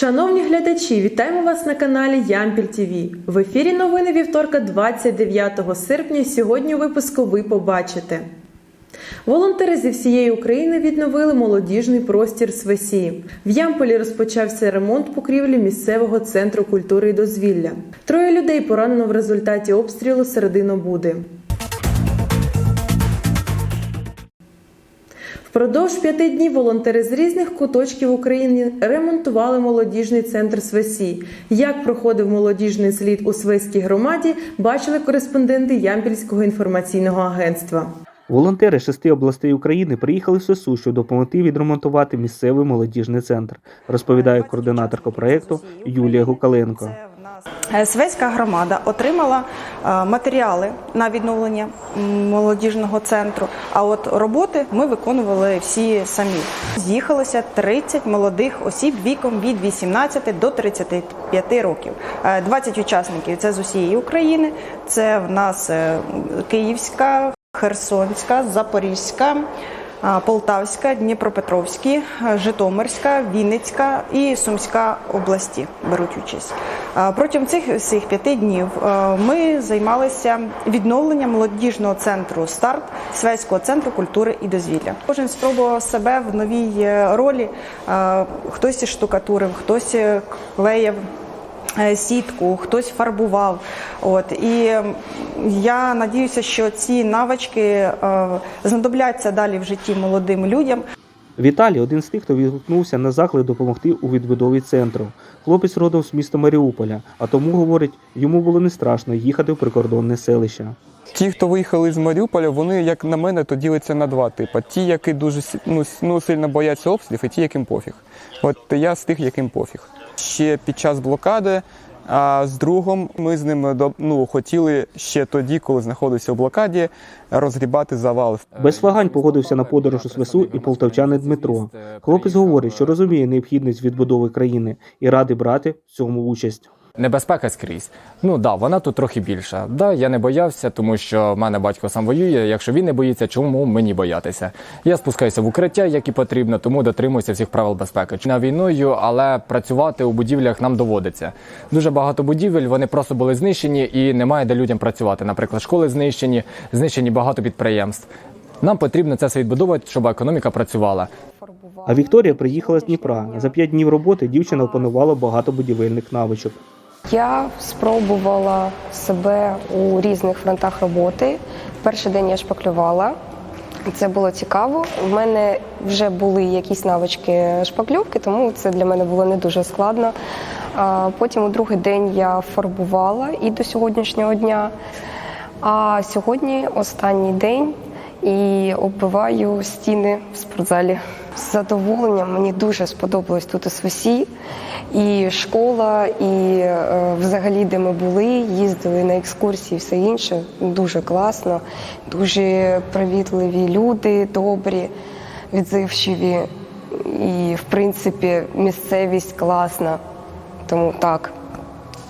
Шановні глядачі, вітаємо вас на каналі Ямпіль ТВ. В ефірі новини вівторка 29 серпня. Сьогодні у випуску ви побачите. Волонтери зі всієї України відновили молодіжний простір Свесі. В Ямполі розпочався ремонт покрівлі місцевого центру культури і дозвілля. Троє людей поранено в результаті обстрілу середину Буди. Впродовж п'яти днів волонтери з різних куточків України ремонтували молодіжний центр Свесі. Як проходив молодіжний слід у Свеській громаді, бачили кореспонденти Ямпільського інформаційного агентства. Волонтери шести областей України приїхали в ССУ, щоб допомогти відремонтувати місцевий молодіжний центр, розповідає координаторка проєкту Юлія Гукаленко. Е, Свеська громада отримала е, матеріали на відновлення молодіжного центру. А от роботи ми виконували всі самі. З'їхалося 30 молодих осіб віком від 18 до 35 років. Е, 20 учасників це з усієї України. Це в нас е, Київська, Херсонська, Запорізька. Полтавська, Дніпропетровська, е, Житомирська, Вінницька і Сумська області беруть участь. Протягом цих всіх п'яти днів е, ми займалися відновленням молодіжного центру старт Свеського центру культури і дозвілля. Кожен спробував себе в новій е, ролі. Хтось штукатурив, хтось клеїв сітку, хтось фарбував. От і я надіюся, що ці навички е, знадобляться далі в житті молодим людям. Віталій один з тих, хто відгукнувся на заклик допомогти у відбудові центру. Хлопець родом з міста Маріуполя, а тому говорить, йому було не страшно їхати в прикордонне селище. Ті, хто виїхали з Маріуполя, вони, як на мене, то діляться на два типи: ті, які дуже ну, ну, сильно бояться обстрілів, і ті, яким пофіг. От я з тих, яким пофіг. Ще під час блокади. А з другом ми з ним ну, хотіли ще тоді, коли знаходився в блокаді, розгрібати завал. Без вагань погодився на подорож у СВСУ і полтавчани Дмитро. Хлопець говорить, що розуміє необхідність відбудови країни і радий брати в цьому участь. Небезпека скрізь. Ну да, вона тут трохи більша. Да, я не боявся, тому що в мене батько сам воює. Якщо він не боїться, чому мені боятися? Я спускаюся в укриття, як і потрібно, тому дотримуюся всіх правил безпеки. На війною, але працювати у будівлях нам доводиться. Дуже багато будівель вони просто були знищені і немає де людям працювати. Наприклад, школи знищені, знищені багато підприємств. Нам потрібно це все відбудовувати, щоб економіка працювала. А Вікторія приїхала з Дніпра. За п'ять днів роботи дівчина опанувала багато будівельних навичок. Я спробувала себе у різних фронтах роботи. Перший день я шпаклювала. Це було цікаво. У мене вже були якісь навички шпакльовки, тому це для мене було не дуже складно. Потім у другий день я фарбувала і до сьогоднішнього дня. А сьогодні останній день і оббиваю стіни в спортзалі. З задоволенням мені дуже сподобалось тут у Свесі. І школа, і е, взагалі, де ми були, їздили на екскурсії, все інше. Дуже класно, дуже привітливі люди, добрі, відзивчиві. І, в принципі, місцевість класна. Тому так,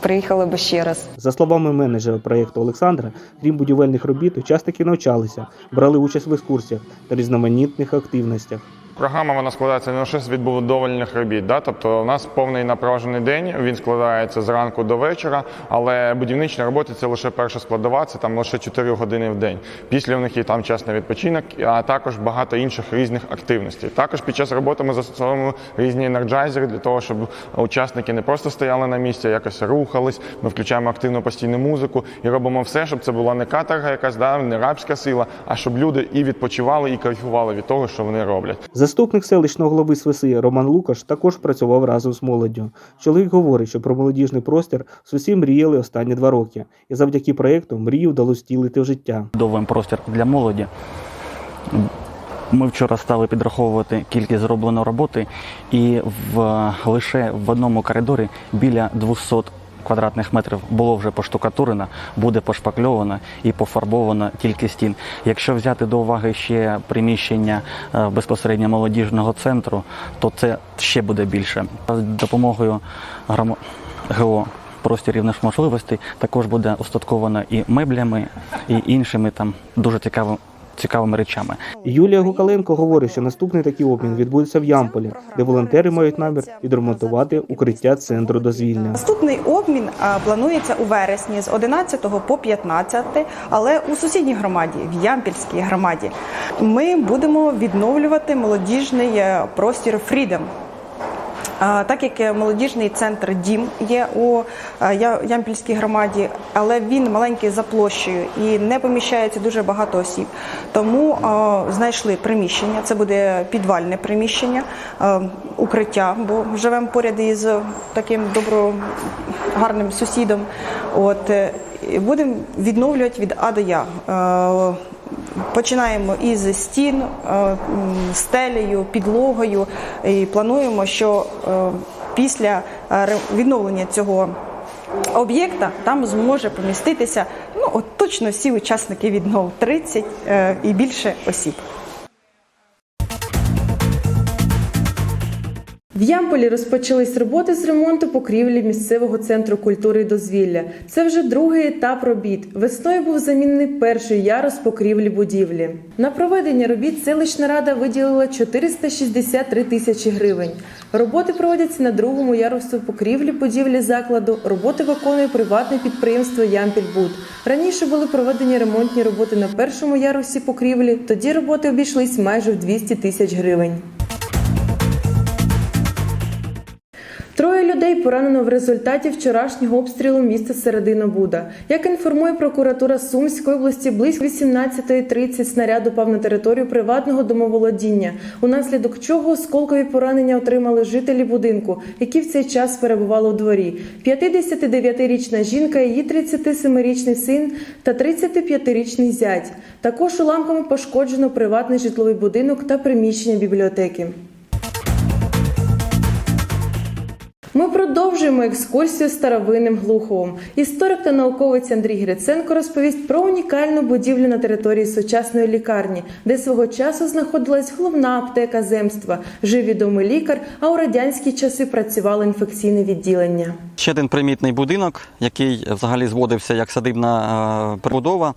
приїхали би ще раз. За словами менеджера проєкту Олександра, крім будівельних робіт, учасники навчалися, брали участь в екскурсіях та різноманітних активностях. Програма вона складається не лише з відбудовельних робіт. Да? Тобто у нас повний напряжений день, він складається з ранку до вечора, але будівничні роботи це лише перша складова, це там лише 4 години в день. Після у них є там час на відпочинок, а також багато інших різних активностей. Також під час роботи ми застосовуємо різні енерджайзери для того, щоб учасники не просто стояли на місці, а якось рухались. Ми включаємо активну постійну музику і робимо все, щоб це була не каторга якась, да, не рабська сила, а щоб люди і відпочивали, і кайфували від того, що вони роблять. Заступник селищного голови Свиси Роман Лукаш також працював разом з молоддю. Чоловік говорить, що про молодіжний простір Свисі мріяли останні два роки, і завдяки проєкту мрію вдалося втілити в життя. Чудовий простір для молоді. Ми вчора стали підраховувати кількість зробленої роботи, і в, лише в одному коридорі біля 200 квадратних метрів було вже поштукатурено, буде пошпакльовано і пофарбовано тільки стін. Якщо взяти до уваги ще приміщення е, безпосередньо молодіжного центру, то це ще буде більше. З допомогою. ГО простір рівних можливостей також буде устатковано і меблями, і іншими там дуже цікавими цікавими речами. Юлія Гукаленко говорить, що наступний такий обмін відбудеться в Ямполі, де волонтери мають намір відремонтувати укриття центру дозвілля. Наступний обмін планується у вересні з 11 по 15, але у сусідній громаді, в Ямпільській громаді. Ми будемо відновлювати молодіжний е, простір Freedom. Так як е, молодіжний центр Дім є у е, Ямпільській громаді, але він маленький за площею і не поміщається дуже багато осіб. Тому е, знайшли приміщення. Це буде підвальне приміщення, укриття, бо живемо поряд із таким добро гарним сусідом. От будемо відновлювати від А до Я. Починаємо із стін, е, стелею, підлогою і плануємо, що е, після е, відновлення цього об'єкта там зможе поміститися ну, от точно всі учасники віднов 30 е, і більше осіб. В Ямполі розпочались роботи з ремонту покрівлі місцевого центру культури і дозвілля. Це вже другий етап робіт. Весною був замінений перший ярус покрівлі будівлі. На проведення робіт селищна рада виділила 463 тисячі гривень. Роботи проводяться на другому ярусу покрівлі будівлі закладу. Роботи виконує приватне підприємство Ямпільбуд. Раніше були проведені ремонтні роботи на першому ярусі покрівлі. Тоді роботи обійшлись майже в 200 тисяч гривень. Людей поранено в результаті вчорашнього обстрілу міста Середина Буда. Як інформує прокуратура Сумської області, близько 18.30 снаряд упав на територію приватного домоволодіння, унаслідок чого осколкові поранення отримали жителі будинку, які в цей час перебували у дворі. 59-річна жінка, її 37-річний син та 35-річний зять. Також уламками пошкоджено приватний житловий будинок та приміщення бібліотеки. Ми продовжуємо екскурсію старовинним Глуховом. Історик та науковець Андрій Гриценко розповість про унікальну будівлю на території сучасної лікарні, де свого часу знаходилась головна аптека земства. Жив відомий лікар, а у радянські часи працювало інфекційне відділення. Ще один примітний будинок, який взагалі зводився як садибна е, прибудова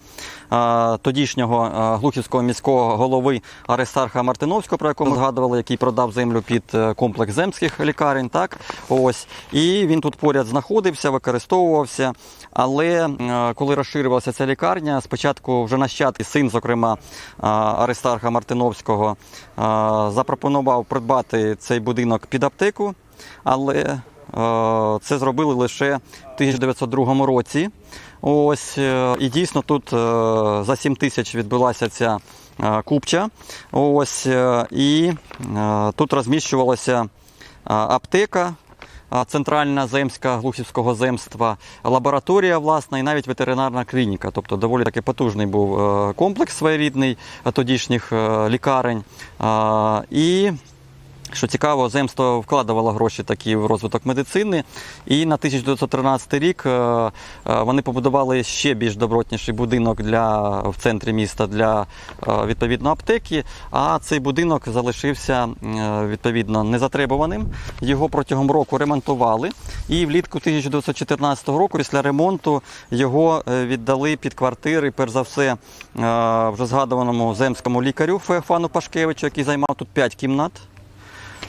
тодішнього глухівського міського голови Аристарха Мартиновського, про якого ми згадували, який продав землю під е, комплекс земських лікарень. Так ось і він тут поряд знаходився, використовувався. Але е, коли розширювалася ця лікарня, спочатку вже нащадки син, зокрема е, Аристарха Мартиновського, запропонував придбати цей будинок під аптеку, але це зробили лише в 1902 році. Ось е, і дійсно тут е, за 7 тисяч відбулася ця е, купча. Ось е, і е, тут розміщувалася е, аптека. Центральна земська глухівського земства, лабораторія, власна, і навіть ветеринарна клініка. Тобто доволі таки потужний був е, комплекс своєрідний е, тодішніх е, лікарень. І що цікаво, земство вкладувало гроші такі в розвиток медицини. І на 1913 рік е, е, вони побудували ще більш добротніший будинок для, в центрі міста для е, відповідно аптеки. А цей будинок залишився відповідно незатребуваним. Його протягом року ремонтували. І влітку 1914 року, після ремонту, його віддали під квартири, перш за все, вже згадуваному земському лікарю Феофану Пашкевичу, який займав тут 5 кімнат.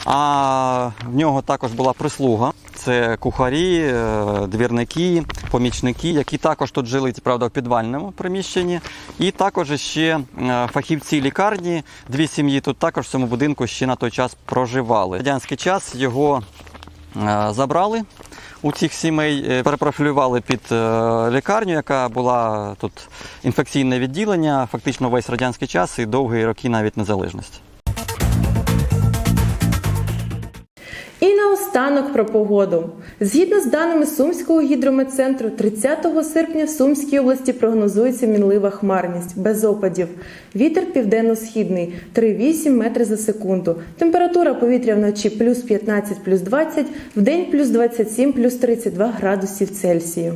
А в нього також була прислуга. Це кухарі, е, двірники, помічники, які також тут жили, правда, в підвальному приміщенні. І також ще е, фахівці лікарні, дві сім'ї тут також в цьому будинку ще на той час проживали. Радянський час його е, забрали у цих сімей, перепрофілювали під лікарню, яка була тут інфекційне відділення, фактично весь радянський час і довгі роки навіть незалежності. Наостанок про погоду. Згідно з даними Сумського гідрометцентру, 30 серпня в Сумській області прогнозується мінлива хмарність без опадів. Вітер південно-східний 3,8 метри за секунду. Температура повітря вночі плюс 15, плюс 20, вдень плюс 27, плюс 32 градусів Цельсію.